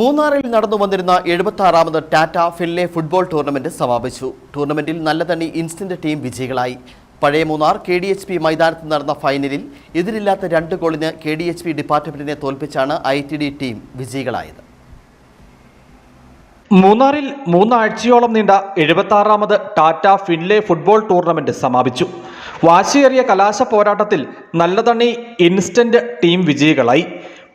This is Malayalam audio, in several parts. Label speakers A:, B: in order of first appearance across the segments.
A: മൂന്നാറിൽ നടന്നു വന്നിരുന്ന എഴുപത്തി ആറാമത് ടാറ്റ ഫിൻലെ ഫുട്ബോൾ ടൂർണമെന്റ് സമാപിച്ചു. ടൂർണമെന്റിൽ നല്ല നല്ലതണ്ണി ഇൻസ്റ്റന്റ് ടീം വിജയികളായി. പഴയ Munnar K D H P മൈതാനത്ത് നടന്ന ഫൈനലിൽ എതിരില്ലാത്ത രണ്ട് ഗോളിന് കെ ഡി എച്ച് പി ഡിപ്പാർട്ട്മെന്റിനെ തോൽപ്പിച്ചാണ് ഐ ടി ഡി ടീം വിജയികളായത്.
B: മൂന്നാറിൽ മൂന്നാഴ്ചയോളം നീണ്ട എഴുപത്തി ആറാമത് ടാറ്റ ഫിൻലെ ഫുട്ബോൾ ടൂർണമെന്റ് സമാപിച്ചു. വാശിയേറിയ കലാശ പോരാട്ടത്തിൽ നല്ലതണ്ണി ഇൻസ്റ്റന്റ് ടീം വിജയികളായി.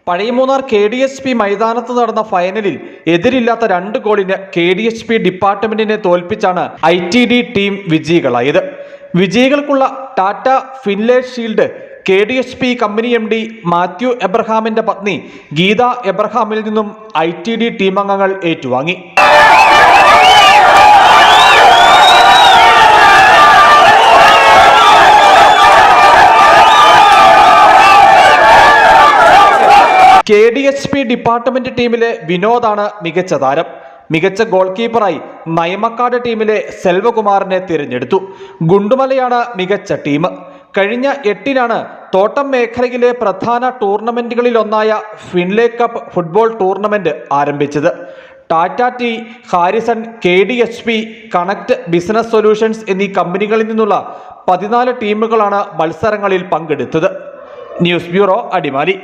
B: പഴയ Munnar K D S P മൈതാനത്ത് നടന്ന ഫൈനലിൽ എതിരില്ലാത്ത രണ്ട് ഗോളിന് കെ ഡി എസ് പി ഡിപ്പാർട്ട്മെന്റിനെ തോൽപ്പിച്ചാണ് ഐ ടി ഡി ടീം വിജയികളായത്. വിജയികൾക്കുള്ള Tata Finlay shield K D S P company M D Mathew എബ്രഹാമിന്റെ പത്നി ഗീത എബ്രഹാമിൽ നിന്നും ഐ ടി ഡി ടീം അംഗങ്ങൾ ഏറ്റുവാങ്ങി. K D H P department ടീമിലെ വിനോദാണ് മികച്ച താരം. മികച്ച ഗോൾ കീപ്പറായി നയമക്കാട് ടീമിലെ സെൽവകുമാറിനെ തിരഞ്ഞെടുത്തു. ഗുണ്ടുമലയാണ് മികച്ച ടീം. കഴിഞ്ഞ എട്ടിനാണ് തോട്ടം മേഖലയിലെ പ്രധാന ടൂർണമെന്റുകളിലൊന്നായ ഫിൻലേ കപ്പ് ഫുട്ബോൾ ടൂർണമെന്റ് ആരംഭിച്ചത്. Tata tea Harrison K D H P connect business solutions എന്നീ കമ്പനികളിൽ നിന്നുള്ള പതിനാല് ടീമുകളാണ് മത്സരങ്ങളിൽ പങ്കെടുത്തത്. News bureau Adimali.